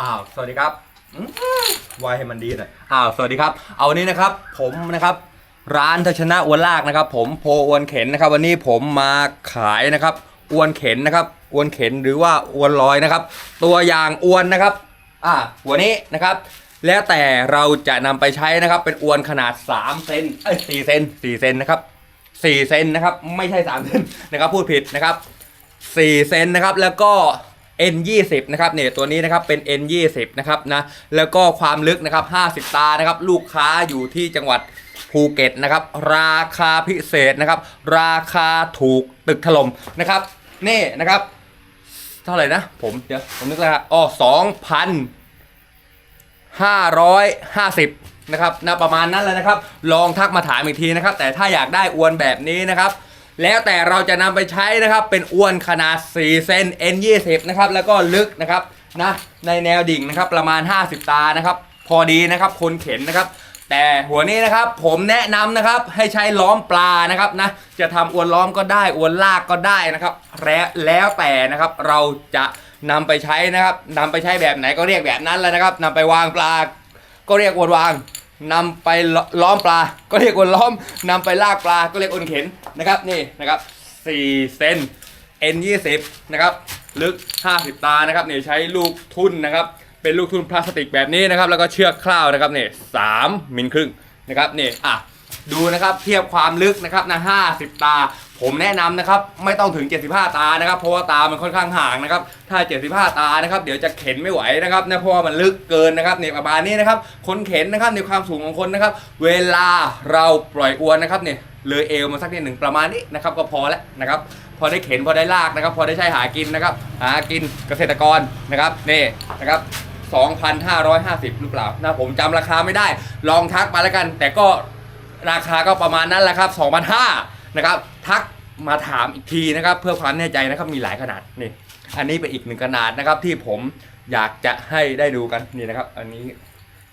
อ้าว สวัสดีครับอืมวายให้มันดีหน่อย อ้าว สวัสดีครับ เอาวันนี้นะครับ ผมนะครับ ร้านทัชนะอวนลากนะครับ ผมโพอวนเข็นนะครับ วันนี้ผมมาขายนะครับ อวนเข็นนะครับ อวนเข็นหรือว่าอวนลอยนะครับ ตัวอย่างอวนนะครับ อ่า หัวนี้นะครับ แล้วแต่เราจะนำไปใช้นะครับ เป็นอวนขนาด3เซนเอ้ย4เซน4เซนนะครับ4เซนนะครับ ไม่ใช่3เซนนะครับ พูดผิดนะครับ4เซนนะครับ แล้วก็ N 2 0 นะครับเนี่ยตัวนี้นะครับเป็น N 2 0 นะครับนะแล้วก็ความลึกนะครับ 50 ตานะครับลูกค้าอยู่ที่จังหวัดภูเก็ตนะครับราคาพิเศษนะครับ ราคาถูกตึกถล่มนะครับนี่นะครับ เท่าไหร่นะ ผมเดี๋ยวผมนึกแล้วครับอ๋อสองพัน550นะครับนะประมาณนั้นเลยนะครับ ลองทักมาถามอีกทีนะครับ แต่ถ้าอยากได้อวนแบบนี้นะครับ แล้วแต่เราจะนำไปใช้นะครับ เป็นอวนขนาด 4 เซน N 2 0 นะครับ แล้วก็ลึกนะครับนะในแนวดิ่งนะครับประมาณ 50 ตานะครับ พอดีนะครับคนเข็นนะครับ แต่หัวนี้นะครับผมแนะนำนะครับให้ใช้ล้อมปลานะครับนะจะทำอวนล้อมก็ได้อวนลากก็ได้นะครับแล้วแล้วแต่นะครับเราจะนำไปใช้นะครับนำไปใช้แบบไหนก็เรียกแบบนั้นแล้วนะครับนำไปวางปลาก็เรียกอวนวาง นำไปล้อมปลา ก็เรียกอนล้อมนำไปลากปลา ก็เรียกอนเข็นนะครับนี่นะครับ4เซน N 2 0 นะครับลึก 50 ตานะครับเนี่ยใช้ลูกทุ่นนะครับเป็นลูกทุ่นพลาสติกแบบนี้นะครับแล้วก็เชือกคล้าวนะครับเนี่ย3มิลครึ่งนะครับนี่อะ ดูนะครับเทียบความลึกนะครับนะ50ตา ผมแนะนำนะครับไม่ต้องถึง 75 ตานะครับเพราะว่าตามันค่อนข้างห่างนะครับถ้า 75 ตานะครับเดี๋ยวจะเข็นไม่ไหวนะครับนะเพราะว่ามันลึกเกินนะครับเนี่ยประมาณนี้นะครับคนเข็นนะครับในความสูงของคนนะครับ เวลาเราปล่อยอวนนะครับเนี่ยเลยเอวมาสักนิดหนึ่งประมาณนี้นะครับก็พอแล้วนะครับพอได้เข็นพอได้ลากนะครับ พอได้ใช้หากินนะครับหากินเกษตรกรนะครับนี่นะครับ2,550หรือเปล่านะผมจำราคาไม่ได้ ลองทักมาแล้วกัน แต่ก็ ราคาก็ประมาณนั้นแหละครับ2,500นะครับทักมาถามอีกทีนะครับ เพื่อความแน่ใจนะครับมีหลายขนาดนี่อันนี้เป็นอีกหนึ่งขนาดนะครับ ที่ผมอยากจะให้ได้ดูกันนี่นะครับ อันนี้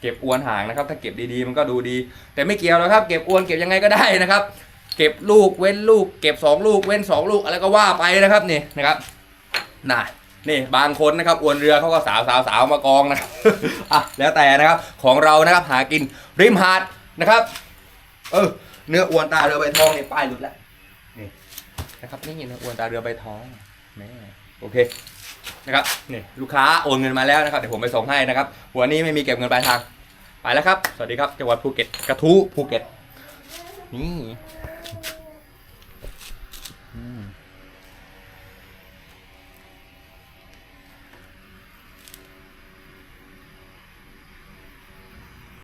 เก็บอวนห่างนะครับ ถ้าเก็บดีๆ มันก็ดูดี แต่ไม่เกี่ยวแล้วครับ เก็บอวนเก็บยังไงก็ได้นะครับ เก็บลูกเว้นลูก เก็บ 2 ลูกเว้น 2 ลูกอะไรก็ว่าไปนะครับนี่นะครับน่ะนี่บางคนนะครับอวนเรือเขาก็สาวสาวสาวมากองนะอะแล้วแต่นะครับของเรานะครับหากินริมหาดนะครับ เออ เนื้ออวนตาเรือใบทองนี่ป้ายหลุดแล้วนี่นะครับนี่เนื้ออวนตาเรือใบทองนี่โอเคนะครับนี่ลูกค้าโอนเงินมาแล้วนะครับเดี๋ยวผมไปส่งให้นะครับหัวนี้ไม่มีเก็บเงินปลายทางไปแล้วครับ สวัสดีครับจังหวัดภูเก็ตกระทู้ภูเก็ตนี่